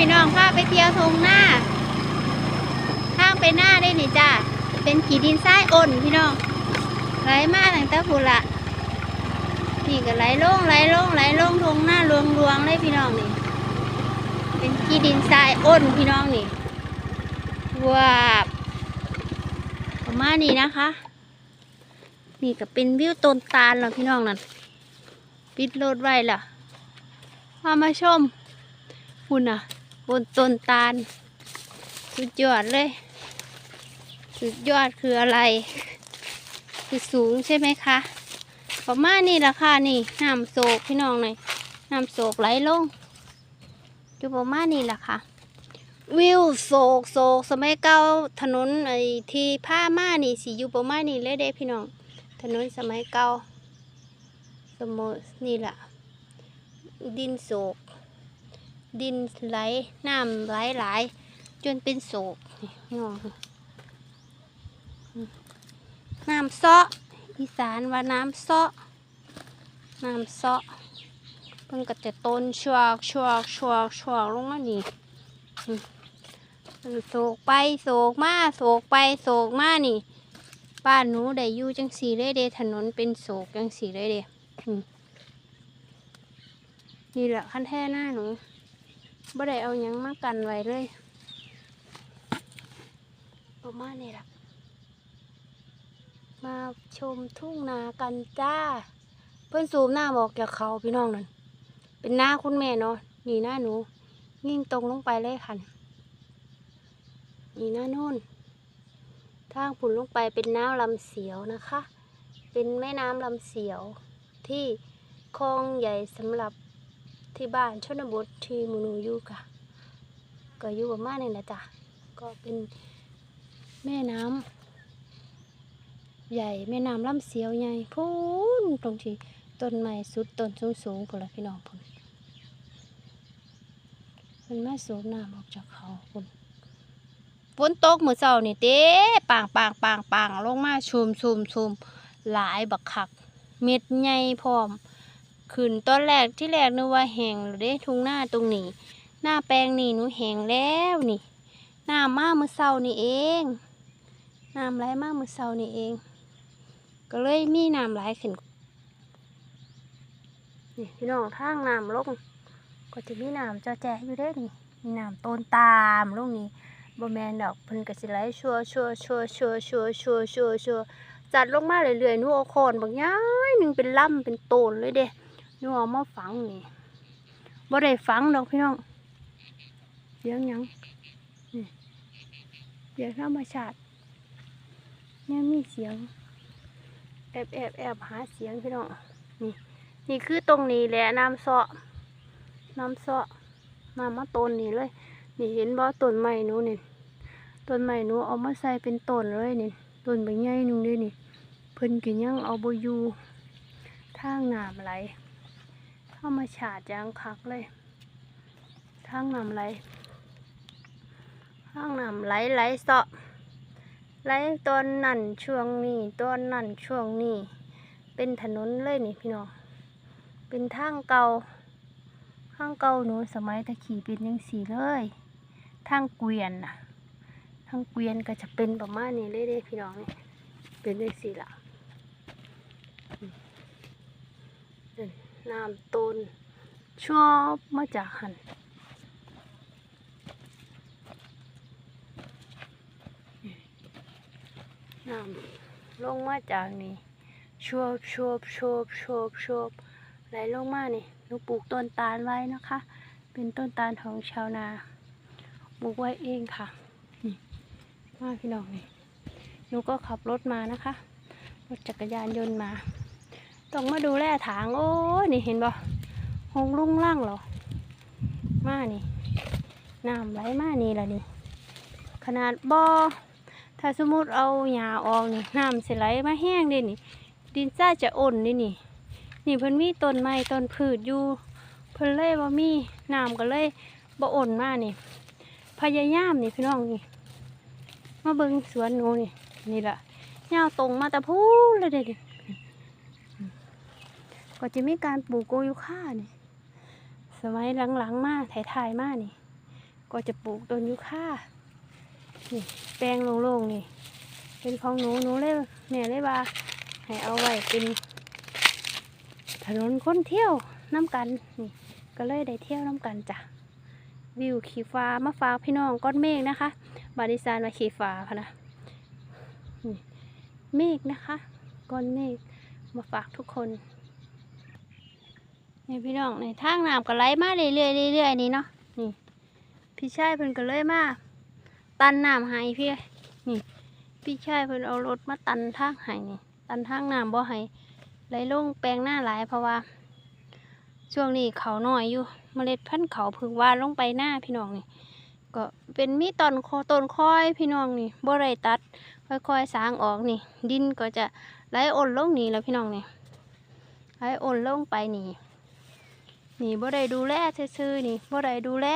พี่น้องพาไปเที่ยวทงหน้าทางไปหน้าได้นี่จ้าเป็นขีดินทรายอ่อนพี่น้องไหลมาตั้งแต่พุ่นละนี่ก็ไหลลงไหลลงไหลลงทงหน้าลวงลวงเลยพี่น้องนี่ เป็นขีดินทรายอ่อนพี่น้องนี่ว้าบประมาณนี้นะคะ นี่ก็เป็นวิวต้นตาลแล้วพี่น้องนั่นปิดรถไว้ล่ะพามาชมคุณอะ บนต้นตาล สุดยอดเลย สุดยอดคืออะไร คือสูงใช่ไหมคะประมาณนี้ละค่ะนี่น้ำโศกพี่น้องหน่อยน้ำโศกไหลลงอยู่ประมาณนี้ละค่ะ วิวโศกโศกสมัยเก่าถนนไอ้ที่ผ้ามานี่สิอยู่ประมาณนี้เลยเด้พี่น้อง ถนนสมัยเก่าสมมนี่แหละดินโศก ดินไหลน้ำไหลไหลาย จนเป็นโศกนี่งองน้ำเซาะอีสานว่าน้ำเซาะน้ำเซาะเพิ่นก็จะต้นชวกชวกชวกชวกลงมานี่โศกไปโศกมาโศกไปโศกมานี่บ้านหนูได้อยู่จังสีเลยเดถนนเป็นโศกจังสีเลยเดนี่แหละขั้นแท่หน้าหนู บ่ได้เอายังมากันไว้เลยประมาณนี้ล่ะมาชมทุ่งนากันจ้า เพื่อนสูบหน้าบอกจากเขาพี่น้องนั่นเป็นหน้าคุณแม่เนาะนี่หน้าหนูยิ่งตรงลงไปเลยค่ะนี่หน้าโน่นทางผุนลงไปเป็นน้ำลำเสียวนะคะ เป็นแม่น้ำลำเสียวที่คลองใหญ่สำหรับ ที่บ้านชนบทที่มูนูอยู่ค่ะ ก็อยู่ประมาณนี้แหละจ้ะก็เป็นแม่น้ำใหญ่แม่น้ำลำเสียวใหญ่พูนตรงที่ต้นไม้สุดต้นสูงสูงพุ่นละพี่น้องพุ่นมันมาสูบน้ำออกจากเขาพุ่นฝนตกมือเช้านี่เต้ปางปางปางปางลงมาชุมชุมชุมหลายบักคัก เม็ดใหญ่พร้อม ขึ้นตอนแรกที่แรกนึกว่าแห้งแล้วเด้ทุ่งหน้าตรงนี้ หน้าแปลงนี่หนูแห้งแล้วนี่น้ำมากมื้อเช้านี่เองน้ำไหลมากมื้อเช้านี่เอง ก็เลยมีน้ำไหลขึ้นนี่พี่น้องทางน้ำลงก็จะมีน้ำจอแจอยู่เด้นี่มีน้ำต้นตามลงนี่บ่แมนดอกเพิ่นก็สิไหลชัวชัวชัวชัวชัวชัวชัวชัวจัดลงมาเรื่อยๆนูเอาโคนบางย้ายหนึ่งเป็นลำเป็นโตนเลยเด้ หนูเอามาฝังนี่บ่ได้ฝังดอกพี่น้องเสียงยังนี่เสียงธรรมชาติยังมีเสียง แอบแอบแอบหาเสียงพี่น้องนี่นี่คือตรงนี้แหละน้ำเสาะน้ำเสาะมามาต้นนี่เลย นี่เห็นบ่ต้นไม้หนูนี่ต้นไม้หนูเอามาใส่เป็นต้นเลยนี่ต้นใบใหญ่หนึงเด้วยนี่ เพิ่นก็ยังเอาบอยู่ทางน้ำไหล ธรรมชาติจังคักเลยทางน้ำไหลทางน้ำไหลไหลเสาะไหลตอนนั่นช่วงนี้ตอนนั่นช่วงนี้เป็นถนนเลยนี่พี่น้องเป็นทางเก่าทางเก่าหนูสมัยตะขี่เป็นยังสีเลยทางเกวียนน่ะทางเกวียนก็จะเป็นประมาณนี้เลยเด้พี่น้องนี่เป็นยังสีละ น้ำต้นชอบมาจากหันน้ำลงมาจากนี่ชวบชวบชวบชวบชวบไหลลงมานี่หนูปลูกต้นตาลไว้นะคะ เป็นต้นตาลของชาวนาปลูกไว้เองค่ะนี่มาพี่น้องนี่หนูก็ขับรถมานะคะรถจักรยานยนต์มา ต้องมาดูแลถางโอ้ยนี่เห็นบ่หงลุ่งล่างเหรอ มานี่น้ำไหลมานี่ละนี่ ขนาดบ่อถ้าสมมติเอาหญ้าออกนี่น้ำสิไหลมาแห้งเด้นี่ ดินจ้าจะอ่อนนี่นี่ นี่เพิ่นมีต้นไม้ต้นพืชอยู่ เพิ่นเลยบ่มีน้ำก็เลยบ่อ่นมานี่ พยายามนี่พี่น้องนี่ มาเบิ่งสวนหนูนี่ นี่ล่ะยาตรงมาแต่พูนเลยเด็ด ก็จะมีการปลูกโกยูคานี่สมัยหลังๆมาถ่ายๆมานี่ ก็จะปลูกต้นยูค่านี่แปลงโล่งๆนี่ เป็นของหนูหนูเลยแม่เลยว่า ให้เอาไว้เป็น ถนนคนเที่ยวน้ำกันนี่ก็เลยได้เที่ยวน้ำกันจ้ะวิวขี่ฟ้ามาฟ้ากพี่น้องก้อนเมฆนะคะ บาดิซานมาขี่ฟ้าพะนะเมฆนะคะ ก้อนเมฆมาฝากทุกคน นี่พี่น้องในทางน้ำก็ไหลมาเรื่อยๆเรื่อยๆนี่เนาะนี่พี่ชายเพิ่นก็เลยมาตันน้ำให้พี่นี่พี่ชายเพิ่นเอารถมาตันทางให้นี่ตันทางน้ำบ่ให้ไหลลงแปลงหน้าหลายเพราะว่า ช่วงนี้เขาหน่อยอยู่เมล็ดพันธุ์เขาพึ่งว่านลงไปหน้าพี่น้องนี่ก็เป็นมีตอนคอต้นคอยพี่น้องนี่บ่ได้ตัด ค่อยๆสร้างออกนี่ ดินก็จะไหลอ่อนลงนี่แล้วพี่น้องนี่ไหลอ่อนลงไปนี่ นี่บ่ได้ดูแลซื่อๆนี่บ่ได้ดูแล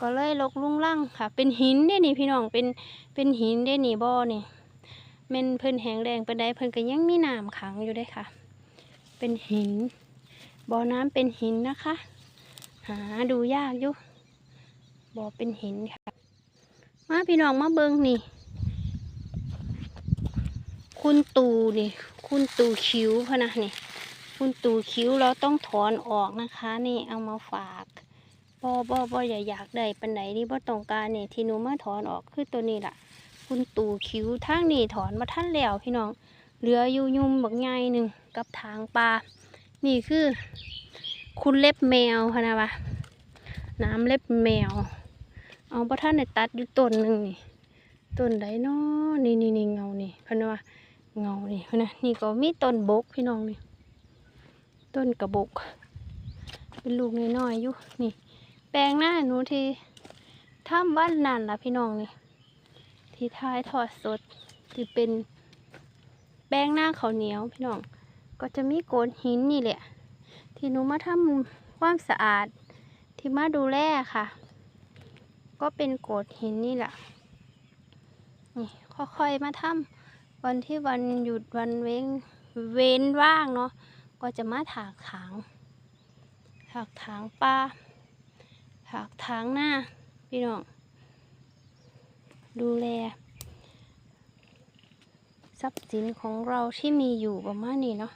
ก็เลยลกลุงลังค่ะ เป็นหินเด้นี่พี่น้องเป็นเป็นหินเด้นี่บ่อนี่แม่นเพิ่นแหงแรงเปานใดเพิ่นก็ยังมีน้ำขังอยู่เด้ค่ะ เป็นหินบ่อน้ำเป็นหินนะคะ หาดูยากอยู่บ่อเป็นหินค่ะ มาพี่น้องมาเบิงนี่ คุณตูนี่ คุณตูคิ้วพะนะนี่ คุณตูคิ้วเราต้องถอนออกนะคะ นี่เอามาฝากบ่บ่บ่อย่าอยากได้ปันไหนนี่บ่ต้องการนี่ที่หนูมาถอนออกคือตัวนี้ล่ะ คุณตูคิ้วทางนี่ถอนมาท่านแล้วพี่น้องเหลืออยู่ยุ่มบักใหญ่หนึ่งกับทางปลานี่คือ คุณเล็บแมวพะนะวะน้ำเล็บแมว เอาพระท่านในตัดอยู่ต้นหนึ่งนี่ต้นใดเนาะนี่นี่นี่เงานี่พะนะวะเงานี่พะนะนี่ก็มีต้นบกพี่น้องนี่ ต้นกระบก เป็นลูกน้อยๆอยู่นี่ แปลงหน้าหนูที่ถ้ำบ้านนั่นล่ะพี่น้องนี่ ที่ท้ายทอดสดที่เป็นแป้งหน้าเขาเหนียวพี่น้อง ก็จะมีโกนหินนี่แหละ ที่หนูมาทำความสะอาดที่มาดูแลค่ะ ก็เป็นโกดหินนี่แหละนี่ค่อยๆมาทำวันที่วันหยุดวันเว้นเว้นว่างเนาะ ก็จะมาถากถาง ถากถางปลาถากถางหน้าพี่น้อง ดูแล ทรัพย์สินของเราที่มีอยู่ประมาณนี้เนาะ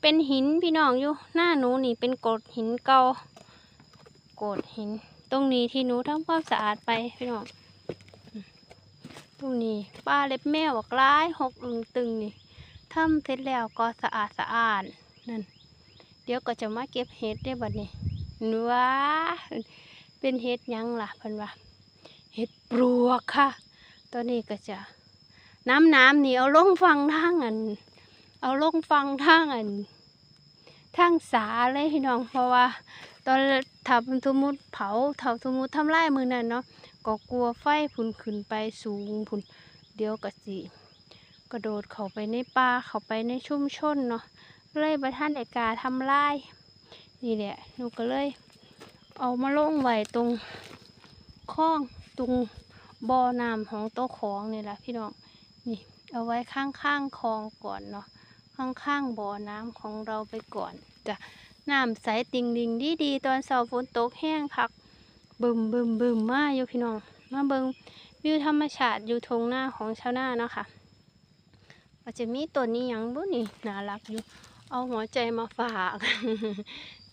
เป็นหินพี่น้องอยู่หน้าหนูนี่เป็นโกดหินเก่าโกดหิน ตรงนี้ที่หนูทำความสะอาดไปพี่น้อง ตรงนี้ป้าเล็บแมวบักร้ายหกอึงตึงนี่ทำเสร็จแล้วก็สะอาดสะอาด นั่น เดี๋ยวก็จะมาเก็บเห็ดได้บัดนี้นัวาเป็นเห็ดยังล่ะพันว่าเห็ดปลวกค่ะ ตอนนี้ก็จะน้ำน้ำนี่เอาลงฟังทางอัน เอาลงฟังทางอันทางสาเลยพี่น้องเพราะว่า ตอนทำสมมุติเผาเผาสมมุติทำลายมือนั่นเนาะก็กลัวไฟผุนขึ้นไปสูงผุนเดี๋ยวก็สิกระโดดเข้าไปในป่าเข้าไปในชุมชนเนาะ เลยประท่านเอกาทำลาย นี่แหละหนูก็เลย เอามาลงไว้ตรงคลองตรงบ่อน้ำของโต๊ะของนี่แหละพี่น้องนี่เอาไว้ข้างๆคลองก่อนเนาะข้างๆบ่อน้ำของเราไปก่อนจะน้ำใสติงดิงดีดีๆตอนเสาฝนตกแห้งคักบึมบึมบึมมาอยู่พี่น้องมาเบิงวิวธรรมชาติอยู่ทงหน้าของชาวนาเนาะค่ะก็จะมีต้นนี้ยังบุนี่น่ารักอยู่ เอาหัวใจมาฝาก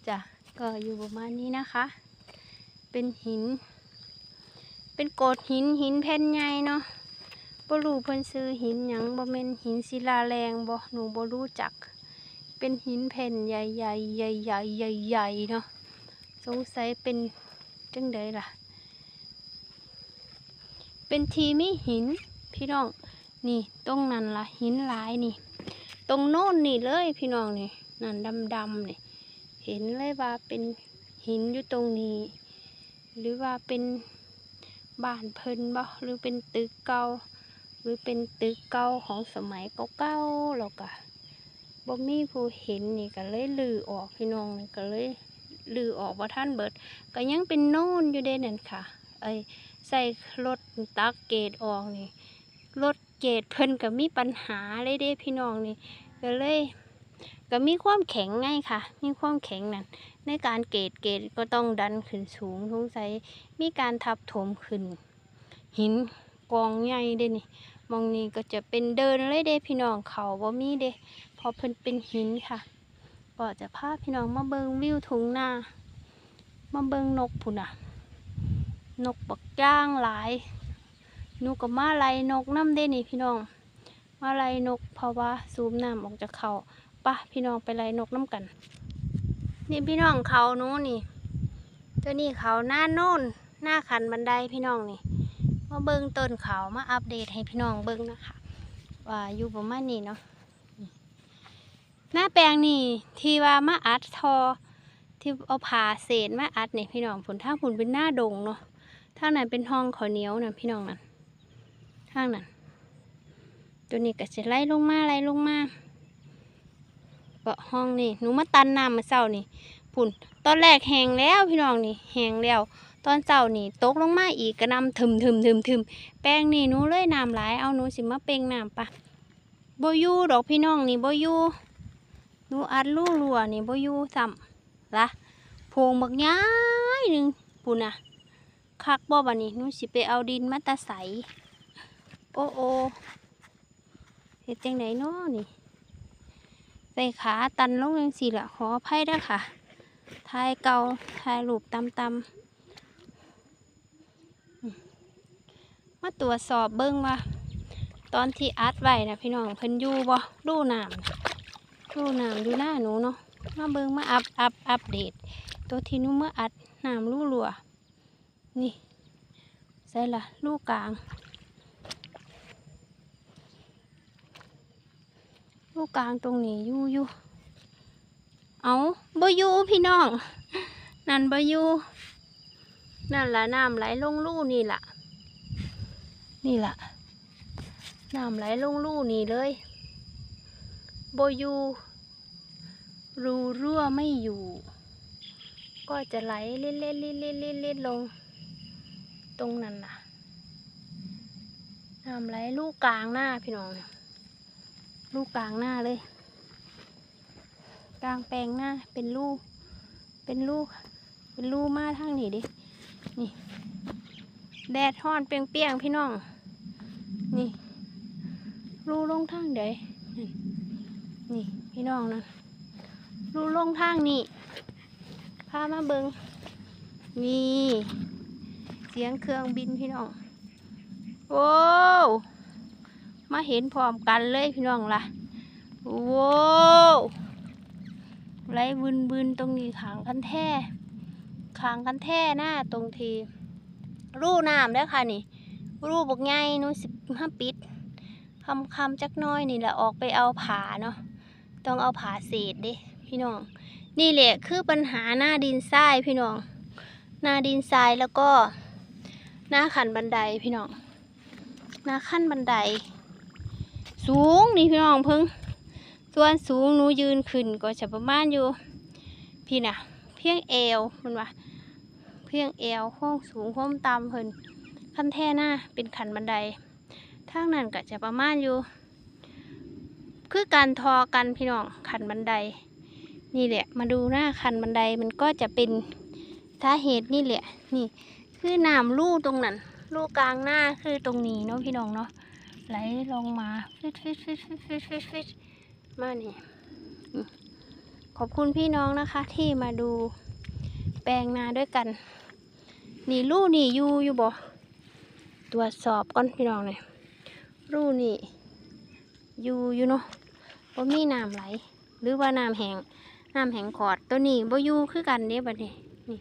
จ้ะก็อยู่ประมาณนี้นะคะ เป็นหิน เป็นโกดหินหินแผ่นใหญ่เนาะบ่รู้เพิ่นซื้อหินหยังบ่แม่นหินศิลาแรงบ่หนูบ่รู้จัก เป็นหินแผ่นใหญ่ๆใหญ่ๆใหญ่ๆเนาะสงสัยเป็นจังไดล่ะ เป็นทีมีหินพี่น้องนี่ตรงนั้นล่ะหินหลายนี่ ตรงโน้นนี่เลยพี่น้องนี่นั่นดำๆนี่เห็นเลยว่าเป็นหินอยู่ตรงนี้ หรือว่าเป็นบ้านเพิ่นบ่หรือเป็นตึกเก่าหรือเป็นตึกเก่าของสมัยเก่าๆแล้วก็บ่มีผู้เห็นนี่ก็เลยลือออกพี่น้องนี่ก็เลยลือออกว่าท่านเบิด ก็ยังเป็นโน่นอยู่เด้นั่นค่ะ เอ้ยใส่รถตักเกตออกนี่รถ เกตเพิ่นก็มีปัญหาเลยเด้พี่น้องนี่ก็เลยก็มีความแข็งไงค่ะ มีความแข็งนั่นในการเกตเกตก็ต้องดันขึ้นสูงสงสัยมีการทับถมขึ้น หินกองใหญ่เด้นี่มองนี้ก็จะเป็นเดินเลยเด้พี่น้องเขาบ่มีเด้พอเพิ่นเป็นหินค่ะก็จะพาพี่น้องมาเบิงวิวทุ่งนามาเบิงนกพุ่นน่ะ นกบักย่างหลาย นูก็มาไล่นกน้ำเด้นี่พี่น้อง มาไล่นกเพราะว่าซูมน้ำออกจากเขาปะพี่น้องไปไล่นกน้ำกัน นี่พี่น้องเขาหนู้นี่ ตัวนี้เขาหน้าโน่นหน้าขันบันไดพี่น้องนี่มาเบิ้งต้นเขามาอัปเดตให้พี่น้องเบิ้งนะคะ ว่าอยู่ประมาณนี้เนาะหน้าแปลงนี่ที่ว่ามาอัดทอที่เอาผ่าเศษมาอัดเนี่ยพี่น้องผลทาผลเป็นหน้าดงเนาะทางนั้นเป็นห้องข้าวเนียวนะพี่น้องนั่น ทางนั้นตัวนี้ก็จะไล่ลงมาไล่ลงมาเกาะห้องนี่หนูมาตันน้ำมาเศร้านี่ผุนตอนแรกแหงแล้วพี่น้องนี่แหงแล้ว ตอนเจ้านี่ตกลงมาอีกก็นำถึมถึมถึมถึมแป้งนี่หนูเลยน้ำหลายเอาหนูสิมาเป่งน้ำปะโบยูดอกพี่น้องนี่โบยูหนูอัดลู่รัวนี่โบยูซ้ำละโพงบักย้ายหนึ่งปุ่นน่ะคักบ่บันนี้หนูสิไปเอาดินมาตาใส โอ้โอเฮ็ดจังไดเนาะนี่ ใส่ขาตันลงยังสิละขออภัยด้อค่ะทายเกาทายรูปตำตำมาตรวจสอบเบิ้งว่า ตอนที่อัดไว้นะพี่น้องเพิ่นอยู่บ่ดูน้ำดูน้ำดูหน้าหนูเนาะมาเบิ้งมาอัพอัพอัปเดต ตัวที่นู้เมื่ออัดน้ำรูรัวนี่ใส่ละลูกกลาง ลูกกลางตรงนี้อยู่อยู่เอาบ่อยู่พี่น้อง นั่นบ่อยู่นั่นละน้ำไหลลงรูนี่ล่ะ นี่ล่ะน้ำไหลลงรูนี่เลยโบอยูรูรั่วไม่อยู่ ก็จะไหลเล่นเล่นเล่นเล่นเล่นเล่นลง ตรงนั้นน่ะน้ำไหลลูกกลางหน้าพี่น้องเนี่ย ลูกกลางหน้าเลย กลางแปลงหน้าเป็นลูก เป็นลูก เป็นลูกมาทางนี้ดิ นี่ แดดฮ้อนเปรียงๆพี่น้อง นี่รูลงทางใดนั่นนี่ พี่น้องนะรูลงทางนี่พามาเบิงนี่ เสียงเครื่องบินพี่น้อง โอ้ มาเห็นพร้อมกันเลยพี่น้องล่ะโว้วไรบึนบึนๆตรงนี้ขางกันแท่ขางกันแท่หน้าตรงทีรูน้ำเด้อค่ะนี่ รูบกไงนูสิบห้าปิดคำคำจักน้อยนี่แหละออกไปเอาผาเนาะต้องเอาผาเศษด้พี่น้อง นี่แหละคือปัญหาหน้าดินทรายพี่น้อง หน้าดินทรายแล้วก็ หน้าขันบันไดพี่น้อง หน้าขั้นบันได สูงนี่พี่น้องเพิ่งส่วนสูงหนูยืนขึ้นก็จะประมาณอยู่ พี่น่ะเพียงเอวมันว่าเพียงเอวโค้งสูงโค้งต่ำเพิ่นขั้นแท่หน้าเป็นขันบันไดทางนั้นก็จะประมาณอยู่ คือการทอกันพี่น้องขันบันได นี่แหละ มาดูหน้าขันบันไดมันก็จะเป็นสาเหตุนี่แหละ นี่ คือน้ำลู่ตรงนั้น ลู่กลางหน้าคือตรงนี้เนาะพี่น้องเนาะ ไหลลงมาฟิตฟิตฟิตฟิตฟิตฟิตฟิตมานี่ขอบคุณพี่น้องนะคะ ที่มาดูแปลงนาด้วยกัน นี่รูนี่อยู่อยู่บ่ตรวจสอบก่อนพี่น้องเนี่ยรูนี่อยู่อยู่เนาะบ่มีน้ำไหล หรือว่าน้ำแห้งน้ำแห้งขอดตัวนี้บ่อยู่คือกันเด้บัดนี้นี่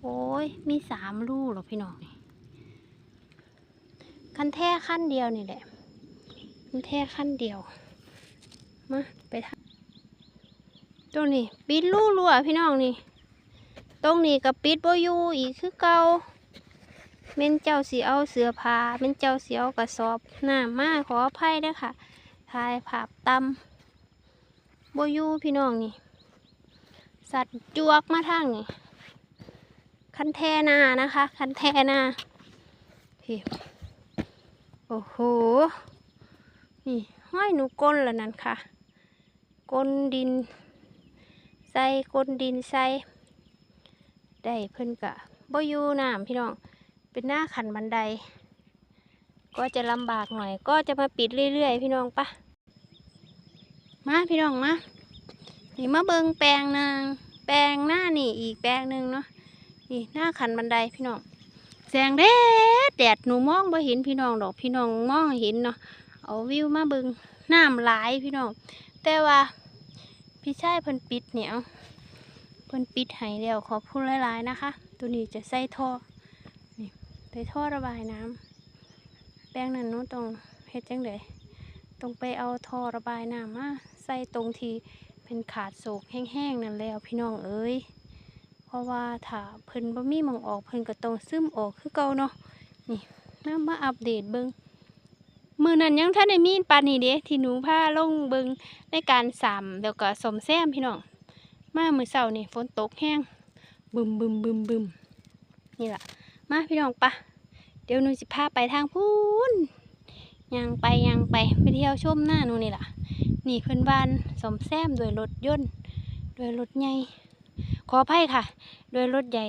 โอ้ยมีสามรูหรอพี่น้องนี่คันแท้ขั้นเดียวนี่แหละ คันแท้ขั้นเดียว มาไปทางตัวนี้ ปิดรูรั่วพี่น้องนี่ ตรงนี้กับปิดโบยู่อีกคือเก่าเม่นเจ้าสีเอาเสือผ้าเม่นเจ้าสีเอากระสอบหน้ำมาขออภัยด้อค่ะถ่ายภาพตำบ่อยู่พี่น้องนี่ สัตว์จวกมาทางนี่คันแทนานะคะ คันแทนาพี่โอ้โห นี่ห้อยหนูก้นแล้วนั่นค่ะ ก้นดินใส่ก้นดินใส่ได้เพิ่นกะบ่อยู่น้ำพี่น้องเป็นหน้าขันบันได ก็จะลำบากหน่อย ก็จะมาปิดเรื่อยๆ พี่น้องปะมาพี่น้องมานี่มาเบิงแปลงนางแปลงหน้านี่อีกแปลงหนึ่งเนาะนี่หน้าขันบันไดพี่น้องแสงแดดแดดหนูมองบ่เห็นพี่น้องดอกพี่น้องมองเห็นเนาะ เอาวิวมาเบิงน้ำหลายพี่น้อง แต่ว่าพี่ชายเพิ่นปิดเนี่ยเพิ่นปิดให้แล้วขอบคุณหลายๆนะคะ ตัวนี้จะใส่ท่อนี่ใส่ท่อระบายน้ำแปลงนั้นนู้นต้องเฮ็ดจังไดต้องไปเอาท่อระบายน้ำมาใส่ตรงที่เป็นขาดโศกแห้งๆนั่นแล้วพี่น้องเอ้ยเพราะว่าถ้าเพิ่นบ่มีมองออกเพิ่นก็ต้องซึมออกคือเก่าเนาะนี่น้ามาอัปเดตเบิง มือนั้นยังท่านได้มีปานนี้เด้ที่หนูพาลงเบิงในการสามแล้วก็สมแซมพี่น้องมามือเสาร์นี่ฝนตกแห้งบึมบึมบึมบึมนี่แหละมาพี่น้องปะเดี๋ยวหนูสิพาไปทางพูนยังไปยังไปไปเที่ยวชมหน้าหนูนี่แหละนี่เพื่อนบ้านสมแซมโดยรถยนต์โดยรถใหญ่ขออภัยค่ะ โดยรถใหญ่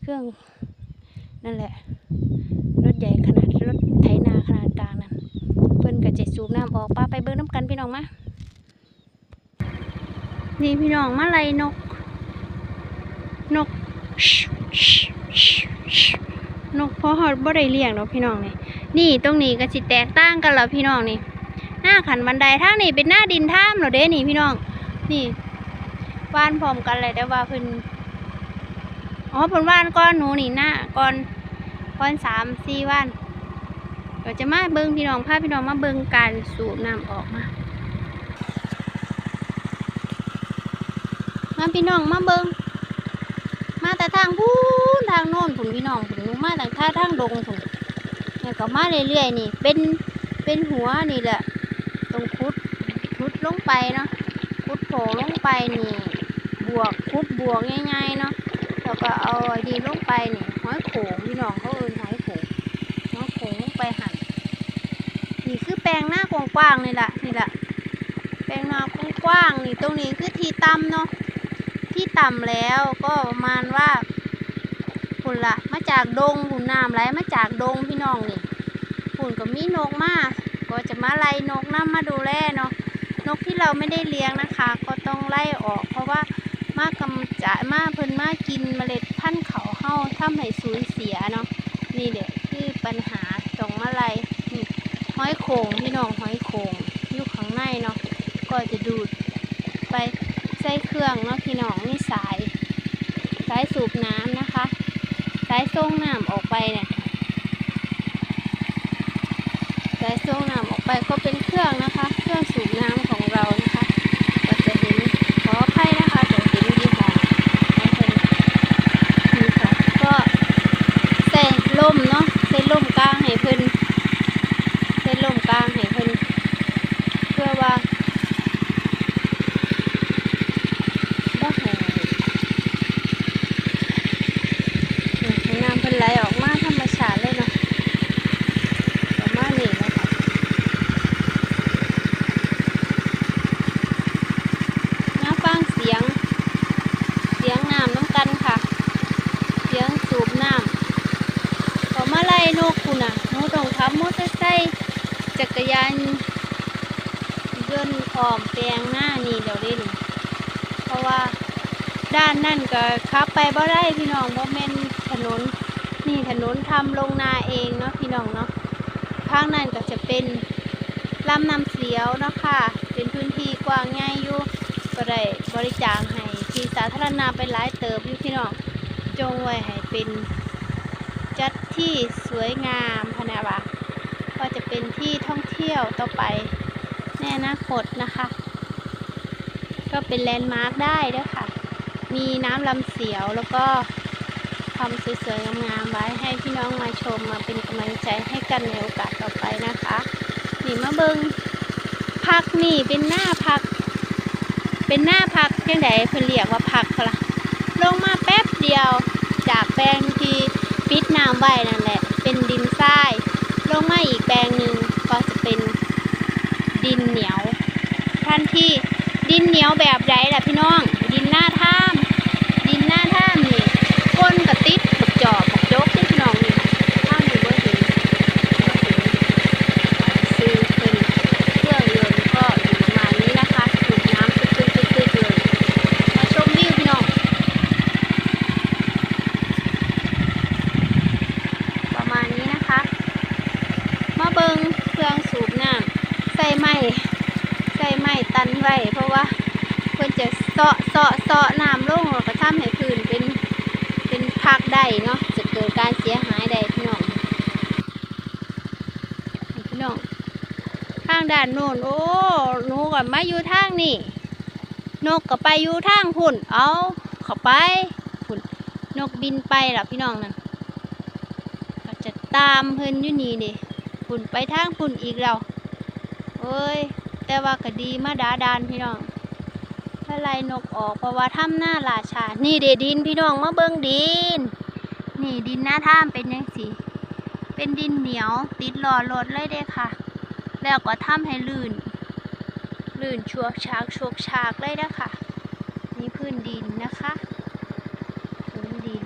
เครื่องนั่นแหละ รถใหญ่ข ก็จะสูบน้ำออกป้าไปเบิ่งน้ำกันพี่น้องมานี่พี่น้องมาไล่นก นกนกพอหอดบ่ได้เลี้ยงเนาะพี่น้องนี่นี่ตรงนี้ก็สิแตกต่างกันแล้วพี่น้องนี่ หน้าขันบันไดทางนี้เป็นหน้าดินท่ามเหรอเด้นี่พี่น้อง นี่ว่านพร้อมกันเลยแต่ว่าเพิ่นอ๋อเพิ่นว่านก้อนหนูนี่หน้าก้อนก้อนสามสี่วาน ก็จะมาเบิงพี่น้องพาพี่น้องมาเบิงการสูบน้ำออกมา มาพี่น้องมาเบิงมาแต่ทางพูนทางโน้นผุนพี่น้องผุนมาแต่ท่าทางดงผุนเนี่ยก็มาเรื่อยๆนี่ เป็นเป็นหัวนี่แหละตรงคุดคุดลงไปเนาะคุดโผล่ลงไปนี่ บวกคุดบวกง่ายๆเนาะแล้วก็เอาดีลงไปนี่หอยโขงพี่น้องเขาเอินหอยโขง น้องโขงลง ไปหันนี่คือแปลงหน้ากว้างๆนี่แหละนี่แหละแปลงหน้ากว้างๆนี่ตรงนี้คือที่ต่ำเนาะที่ต่ำแล้วก็ประมาณว่าฝุ่นละมาจากดงฝุ่นน้ำไหลมาจากดงพี่น้องนี่ฝุ่นก็มีนกมาก็จะมาไล่นกน้ามาดูแลเนาะนกที่เราไม่ได้เลี้ยงนะคะ ก็ต้องไล่ออก เพราะว่ามากกำจัดมากเพิ่นมากกินเมล็ดพันธุ์เขาเฮาทำให้สูญเสียเนาะนี่เด็กคือปัญหา ตรงมาลัยนี่ห้อยโขงพี่น้องห้อยโขงอยู่ข้างในเนาะก็จะดูดไปใส่เครื่องเนาะพี่น้องนี่สายสายสูบน้ำนะคะ สายส่งน้ำออกไปเนี่ยสายส่งน้ำออกไปก็เป็นเครื่องนะคะ เครื่องสูบน้ำของเรานะคะ ก็จะเห็นขออภัยนะคะจะเห็นยี่ห้อของเพิ่นนี่ค่ะก็ ใส่ล่มเนาะใส่ล่มกลางให้เพิ่นใส่ล่มกลางให้เพิ่นเพื่อว่าบ่ให้ให้น้ำเพิ่นไหลออกมาธรรมชาติเลยเนาะประมาณนี้เนาะค่ะมาฟังเสียง เสียงน้ำน้ำกันค่ะ เสียงสูบน้ำ เขามาไล่นกคุณน่ะหนูต้องขับมอเตอร์ไซค์จักรยานยนต์อ้อมแปลงหน้านี่เดี๋ยวเล่นเพราะว่าด้า นั่นก็ขับไปบ่ได้พี่น้องเพราะแม่นถนนนี่ถนนทำลงนาเองเนาะพี่น้องเนาะข้างนั้นก็จะเป็นลำน้ำเสียวเนาะค่ะ เป็นพื้นที่กว้างใหญ่อยู่ก็ได้บริจาคให้ที่สาธารณะไปหลายเติบอยู่พี่น้องจงไว้ให้เป็นจัดที่สวยงามพนะวะก็จะเป็นที่ท่องเที่ยวต่อไปในอนาคตนะคะ ก็เป็นแลนด์มาร์คได้ด้วยค่ะ มีน้ำลำเสียวแล้วก็ความสวยๆงามๆไว้ให้พี่น้องมาชมมาเป็นกำลังใจให้กันในโอกาสต่อไปนะคะนี่มาเบิงพักนี่เป็นหน้าพัก เป็นหน้าพักยังไงเพิ่นเรียกว่าพักละลงมาแป๊บเดียวจากแปลงที่ปิดน้ำไว้นั่นแหละ เป็นดินทรายลงมาอีกแปลงหนึ่งก็จะเป็นดินเหนียวท่านที่ดินเหนียวแบบใดล่ะพี่น้องดินหน้าถ้ำดินหน้าถ้ำนี่คนกระติดบักจอบบักโจกที่พี่น้องนี่ถ้ำนี่บ่เห็นบ่เห็นซื้อเป็นเครื่องยนต์ก็อยู่ประมาณนี้นะคะสูบน้ำตึ๊ดๆๆๆเลยมาชมวิวพี่น้อง ประมาณนี้นะคะ มาเบิงเครื่องสูบน้ำใส่ไม้ใส่ไม้ตันไว้เพราะว่าเพื่อนจะเสาะเสาะเสาะน้ำลงแล้วก็ทำให้พื้นเป็นเป็น พักได้เนาะจะเกิดการเสียหายได้พี่น้องพี่น้องทางด้านโน้นโอ้หนูกับมาอยู่ทางนี่นกก็ไปอยู่ทางพุ่นเอาเข้าไปพุ่นนกบินไปล่ะพี่น้องนั่นก็จะตามเพิ่นอยู่นี่นี่ฝุ่นไปทางฝุ่นอีกแล้วเอ้ยแต่ว่าก็ดีมาดาดานพี่น้อง ไล่นกออกเพราะว่าถ้ำหน้าราชา นี่เดดินพี่น้องมาเบิ่งดิน นี่ดินหน้าถ้ำเป็นยังสีเป็นดินเหนียวติดหล่อรถเลยเด้ค่ะ แล้วก็ทำให้ลื่น ลื่นชวกชากชวกชากเลยนะค่ะนี่พื้นดินนะคะ พื้นดิน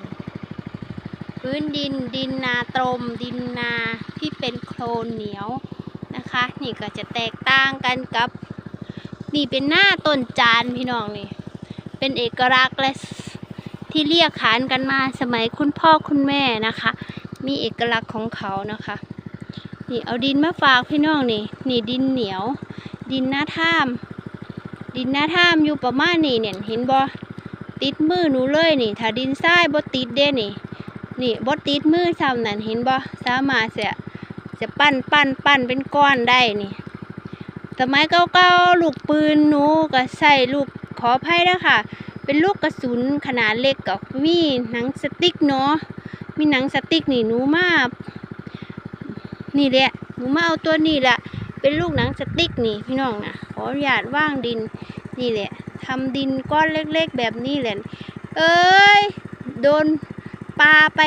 พื้นดินดินนาตรม ดินนาที่เป็นโคลนเหนียวนะคะ นี่ก็จะแตกต่างกันกับ นี่เป็นหน้าต้นจานพี่น้องนี่ เป็นเอกลักษณ์และที่เรียกขานกันมาสมัยคุณพ่อคุณแม่นะคะ มีเอกลักษณ์ของเขานะคะ นี่เอาดินมาฝากพี่น้องนี่ นี่ดินเหนียว ดินหน้าท่าม ดินหน้าท่ามอยู่ประมาณนี่เนี่ยเห็นบ่ติดมือหนูเลยนี่ ถ้าดินทรายบ่ติดเด้นี่ นี่บดติดมือซ้ำนั่นเห็นบ่สามารถเสียจะปั้นปั้นปั้นเป็นก้อนได้นี่ สมัยเก่าๆลูกปืนหนูก็ใส่ลูกขออภัยนะคะเป็นลูกกระสุนขนาดเล็กกับมีหนังสติ๊กเนาะมีหนังสติ๊กนี่หนูมานี่แหละหนูมาเอาตัวนี้แหละเป็นลูกหนังสติ๊กนี่พี่น้องนะขออนุญาตว่างดินนี่แหละทำดินก้อนเล็กๆ แบบนี้แหละเอ้ยโดนปลาไป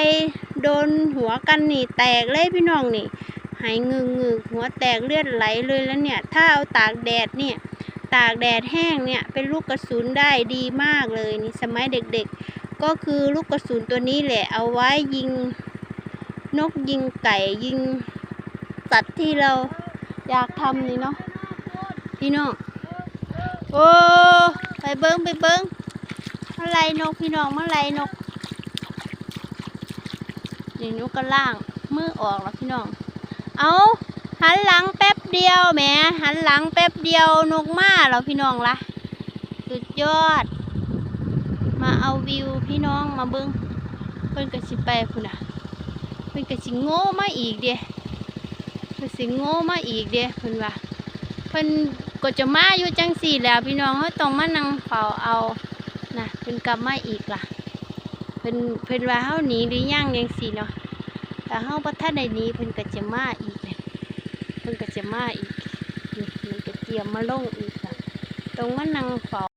โดนหัวกันนี่แตกเลยพี่น้องนี่ หายงึงงึกหัวแตกเลือดไหลเลยแล้วเนี่ย ถ้าเอาตากแดดเนี่ย ตากแดดแห้งเนี่ยเป็นลูกกระสุนได้ดีมากเลยนี่สมัยเด็กๆ ก็คือลูกกระสุนตัวนี้แหละ เอาไว้ยิงนกยิงไก่ยิงสัตว์ที่เราอยากทำนี่เนาะพี่น้องโอ้ไปเบิ้งไปเบิ้งมาไล่นกพี่น้องมาไล่นกนี่นูก็ล่างมือออกแล้วพี่น้อง เอาหันหลังแป๊บเดียวแหมหันหลังแป๊บเดียวนกมาแล้วพี่น้องละสุดยอด มาเอาวิวพี่น้องมาเบิ้งเพิ่นก็สิไปพุ่นน่ะเพิ่นก็สิโง่มาอีกเด้เพิ่นสิโง่มาอีกเด้เพิ่นว่าเพิ่นก็จะมาอยู่จังสี่แล้วพี่น้องเขาต้องมานั่งเฝ้าเอานะเพิ่นกลับมาอีกล่ะเพิ่นเพิ่นว่าเฮาหนีหรือยังจังซี่เนาะ ถ้าเฮาบ่ทันได้นี้เพิ่นก็จะมาอีกเพิ่นก็จะมาอีกนี่มันก็เตรียมมาลงอีกค่ะต้องมานั่งเฝ้า